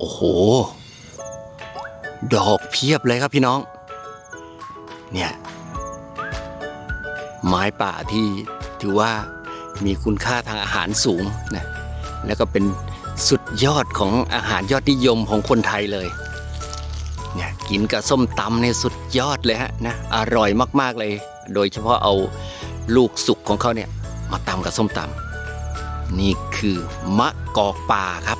โอ้โห ดอกเพียบเลยครับพี่น้อง เนี่ย ไม้ป่าที่ถือว่ามีคุณค่าทางอาหารสูงนะแล้วก็เป็นสุดยอดของอาหารยอดนิยมของคนไทยเลย เนี่ยกินกับส้มตำเนี่ยสุดยอดเลยฮะนะอร่อยมากๆเลย โดยเฉพาะเอาลูกสุกของเขาเนี่ยมาตำกับส้มตำนี่คือมะกอกป่าครับ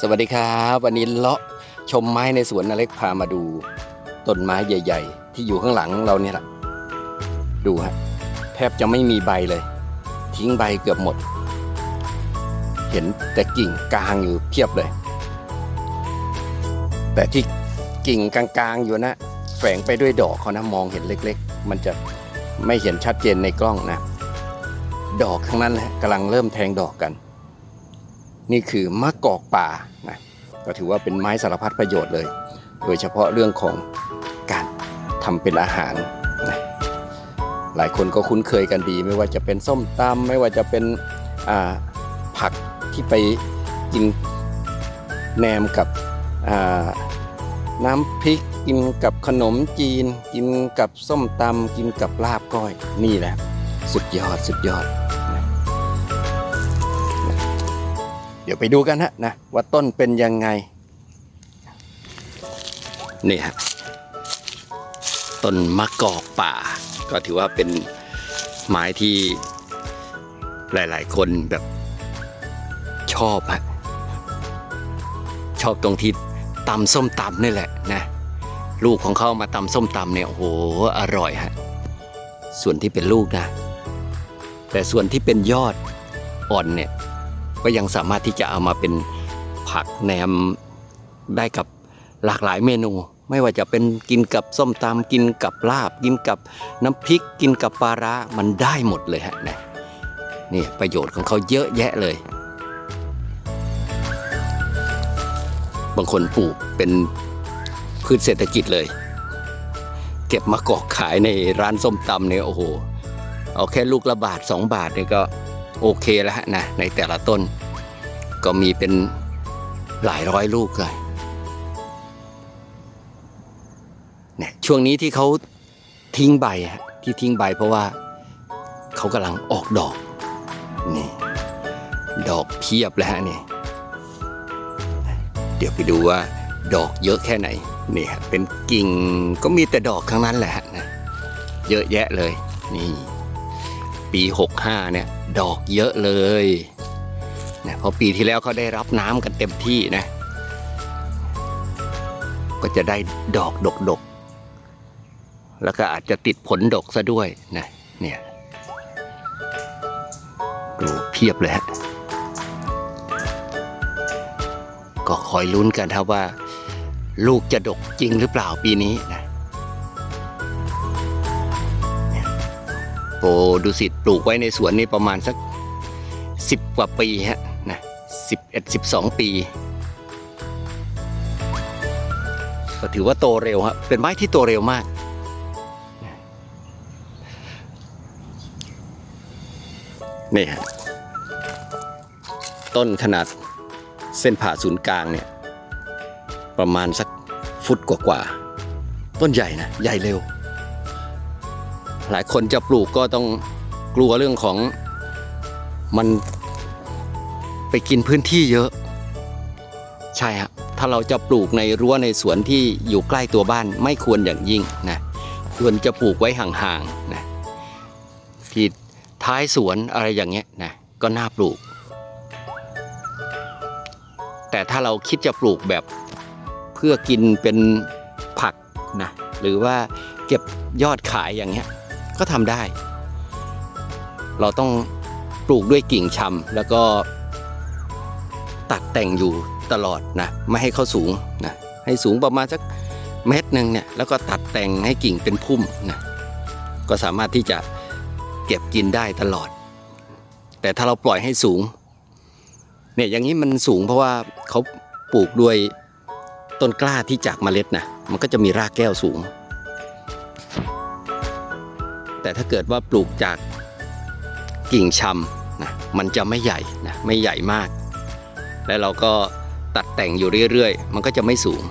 สวัสดีครับ วันนี้เลาะชมไม้ในสวนนาเล็กพามาดูต้นไม้ใหญ่ ๆ ที่อยู่ข้างหลังเราเนี่ยแหละดูฮะแทบจะไม่มีใบเลย ทิ้งใบเกือบหมด เห็นแต่กิ่งกลางอยู่เพียบเลย แต่ที่กิ่งกลางๆอยู่นะ แฝงไปด้วยดอกเขานะมองเห็นเล็ก ๆ มันจะไม่เห็นชัดเจนในกล้องนะ ดอกทั้งนั้นนะกำลังเริ่มแทงดอกกัน นี่คือมะกอกป่านะก็ถือว่าเป็นไม้สารพัดประโยชน์เลย โดยเฉพาะเรื่องของการทำเป็นอาหารนะหลายคนก็คุ้นเคยกันดี ไม่ว่าจะเป็นส้มตำไม่ว่าจะเป็นผักที่ไปกินแหนมกับน้ำพริกกินกับขนมจีน กินกับส้มตำกินกับลาบก้อยนี่แหละ สุดยอดสุดยอด เดี๋ยวไปดูกันฮะนะว่าต้นเป็นยังไง นี่ฮะต้นมะกอกป่า ก็ถือว่าเป็นไม้ที่หลาย ๆ คนแบบชอบฮะชอบตรงที่ตำส้มตำนี่แหละนะลูกของเขามาตำส้มตำเนี่ยโอ้โหอร่อยฮะส่วนที่เป็นลูกนะ แต่ส่วนที่เป็นยอดอ่อนเนี่ย ก็ยังสามารถที่จะเอามาเป็นผักแหนมได้กับหลากหลายเมนู ไม่ว่าจะเป็นกินกับส้มตำกินกับลาบ กินกับน้ำพริก กินกับปลาร้ามันได้หมดเลยฮะนะนี่ประโยชน์ของเขาเยอะแยะเลย บางคนปลูกเป็นพืชเศรษฐกิจเลย เก็บมากอกขายในร้านส้มตำเนี่ยโอ้โหเอาแค่ลูกละบาทสองบาทเนี่ยก็ โอเคแล้วฮะนะในแต่ละต้น ก็มีเป็นหลายร้อยลูกเลยเนี่ยช่วงนี้ที่เขาทิ้งใบฮะที่ทิ้งใบเพราะว่าเขากำลังออกดอกนี่ดอกเพียบแล้วฮะนี่เดี๋ยวไปดูว่าดอกเยอะแค่ไหนนี่ฮะเป็นกิ่งก็มีแต่ดอกทั้งนั้นแหละฮะนะเยอะแยะเลยนี่ ปี 65เนี่ย ดอกเยอะเลยนะเพราะปีที่แล้วเขาได้รับน้ำกันเต็มที่นะ ก็จะได้ดอกดกดกๆแล้วก็อาจจะติดผลดกซะด้วยนะเนี่ยดูเพียบเลยฮะก็คอยลุ้นกันครับว่า ลูกจะดกจริงหรือเปล่าปีนี้นะ ดูสิตปลูกไว้ในสวนนี่ประมาณสักสิบกว่าปีฮะนะสิบเอ็ดสิบสองปี ก็ถือว่าโตเร็วฮะเป็นไม้ที่โตเร็วมาก นี่ฮะต้นขนาดเส้นผ่าศูนย์กลางเนี่ยประมาณสักฟุตกว่าๆต้นใหญ่นะ ใหญ่เร็ว หลายคนจะปลูกก็ต้องกลัวเรื่องของมันไปกินพื้นที่เยอะ ใช่ฮะถ้าเราจะปลูกในรั้วในสวนที่อยู่ใกล้ตัวบ้านไม่ควรอย่างยิ่งนะควรจะปลูกไว้ห่างๆนะที่ท้ายสวนอะไรอย่างเงี้ยนะก็น่าปลูก แต่ถ้าเราคิดจะปลูกแบบเพื่อกินเป็นผักนะหรือว่าเก็บยอดขายอย่างเงี้ย ก็ทำได้ เราต้องปลูกด้วยกิ่งชำแล้วก็ตัดแต่งอยู่ตลอดนะไม่ให้เขาสูงนะให้สูงประมาณสักเมตรหนึ่งเนี่ยแล้วก็ตัดแต่งให้กิ่งเป็นพุ่มนะก็สามารถที่จะเก็บกินได้ตลอด แต่ถ้าเราปล่อยให้สูงเนี่ยอย่างนี้มันสูงเพราะว่าเขาปลูกด้วยต้นกล้าที่จากเมล็ดนะมันก็จะมีรากแก้วสูง แต่ถ้าเกิดว่าปลูกจากกิ่งชำนะมันจะไม่ใหญ่นะไม่ใหญ่มาก แล้วเราก็ตัดแต่งอยู่เรื่อยๆ มันก็จะไม่สูง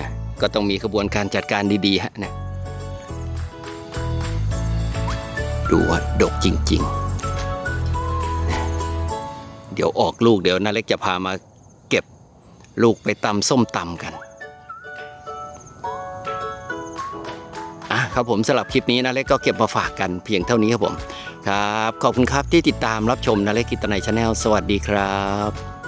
นะก็ต้องมีกระบวนการจัดการดีๆฮะนะดูว่าดกจริงๆนะเดี๋ยวออกลูกเดี๋ยวนาเล็กจะพามาเก็บลูกไปตำส้มตำกัน ครับผมสำหรับคลิปนี้นะเล็กก็เก็บมาฝากกันเพียงเท่านี้ครับผมครับ ขอบคุณครับที่ติดตามรับชมนะเล็กกิตนายชาแนลสวัสดีครับ